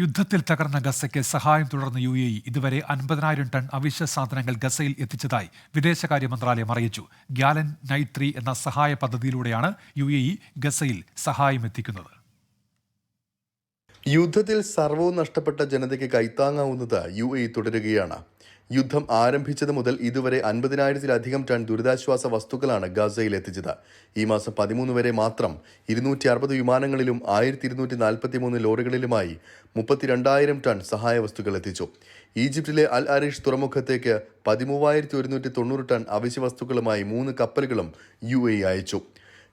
യുദ്ധത്തിൽ തകർന്ന ഗസയ്ക്ക് സഹായം തുടർന്ന് യു എ ഇ ഇതുവരെ അൻപതിനായിരം ടൺ അവശ്യ സാധനങ്ങൾ ഗസയിൽ എത്തിച്ചതായി വിദേശകാര്യ മന്ത്രാലയം അറിയിച്ചു. ഗ്യാലൻ നൈറ്റ് എന്ന സഹായ പദ്ധതിയിലൂടെയാണ് യു എ ഇ ഗസയിൽ സഹായം എത്തിക്കുന്നത്. യുദ്ധത്തിൽ സർവവും നഷ്ടപ്പെട്ട ജനതയ്ക്ക് കൈത്താങ്ങാവുന്നത് യു എ തുടരുകയാണ്. യുദ്ധം ആരംഭിച്ചത് മുതൽ ഇതുവരെ അൻപതിനായിരത്തിലധികം ടൺ ദുരിതാശ്വാസ വസ്തുക്കളാണ് ഗാസയിൽ എത്തിച്ചത്. ഈ മാസം പതിമൂന്ന് വരെ മാത്രം ഇരുന്നൂറ്റി അറുപത് വിമാനങ്ങളിലും ആയിരത്തി ഇരുന്നൂറ്റി നാൽപ്പത്തി മൂന്ന് ലോറികളിലുമായി മുപ്പത്തിരണ്ടായിരം ടൺ സഹായ വസ്തുക്കൾ എത്തിച്ചു. ഈജിപ്തിലെ അൽ അരീഷ് തുറമുഖത്തേക്ക് പതിമൂവായിരത്തി ഒരുന്നൂറ്റി തൊണ്ണൂറ് ടൺ അവശ്യ വസ്തുക്കളുമായി മൂന്ന് കപ്പലുകളും യു എ അയച്ചു.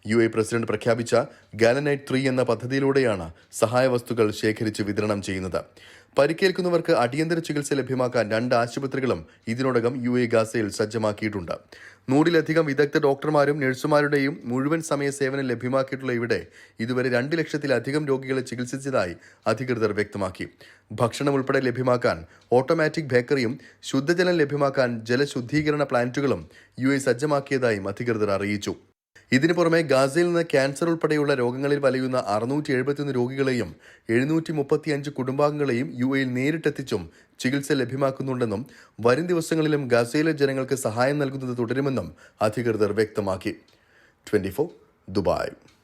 യു എ പ്രസിഡന്റ് പ്രഖ്യാപിച്ച ഗാലനൈറ്റ് ത്രീ എന്ന പദ്ധതിയിലൂടെയാണ് സഹായ വസ്തുക്കൾ ശേഖരിച്ച് വിതരണം ചെയ്യുന്നത്. പരിക്കേൽക്കുന്നവർക്ക് അടിയന്തര ചികിത്സ ലഭ്യമാക്കാൻ രണ്ട് ആശുപത്രികളും ഇതിനോടകം യു എ ഗാസയിൽ സജ്ജമാക്കിയിട്ടുണ്ട്. നൂറിലധികം വിദഗ്ധ ഡോക്ടർമാരും നഴ്സുമാരുടെയും മുഴുവൻ സമയ സേവനം ലഭ്യമാക്കിയിട്ടുള്ള ഇവിടെ ഇതുവരെ രണ്ട് ലക്ഷത്തിലധികം രോഗികളെ ചികിത്സിച്ചതായി അധികൃതർ വ്യക്തമാക്കി. ഭക്ഷണം ഉൾപ്പെടെ ലഭ്യമാക്കാൻ ഓട്ടോമാറ്റിക് ബേക്കറിയും ശുദ്ധജലം ലഭ്യമാക്കാൻ ജലശുദ്ധീകരണ പ്ലാന്റുകളും യു എ സജ്ജമാക്കിയതായും അധികൃതർ അറിയിച്ചു. ഇതിനു പുറമെ ഗാസയിൽ നിന്ന് ക്യാൻസർ ഉൾപ്പെടെയുള്ള രോഗങ്ങളിൽ വലയുന്ന അറുന്നൂറ്റി എഴുപത്തിയൊന്ന് രോഗികളെയും എഴുന്നൂറ്റി മുപ്പത്തിയഞ്ച് കുടുംബാംഗങ്ങളെയും യു എയിൽ നേരിട്ടെത്തിച്ചും ചികിത്സ ലഭ്യമാക്കുന്നുണ്ടെന്നും വരും ദിവസങ്ങളിലും ഗാസയിലെ ജനങ്ങൾക്ക് സഹായം നൽകുന്നത് തുടരുമെന്നും അധികൃതർ വ്യക്തമാക്കി. Twenty Dubai.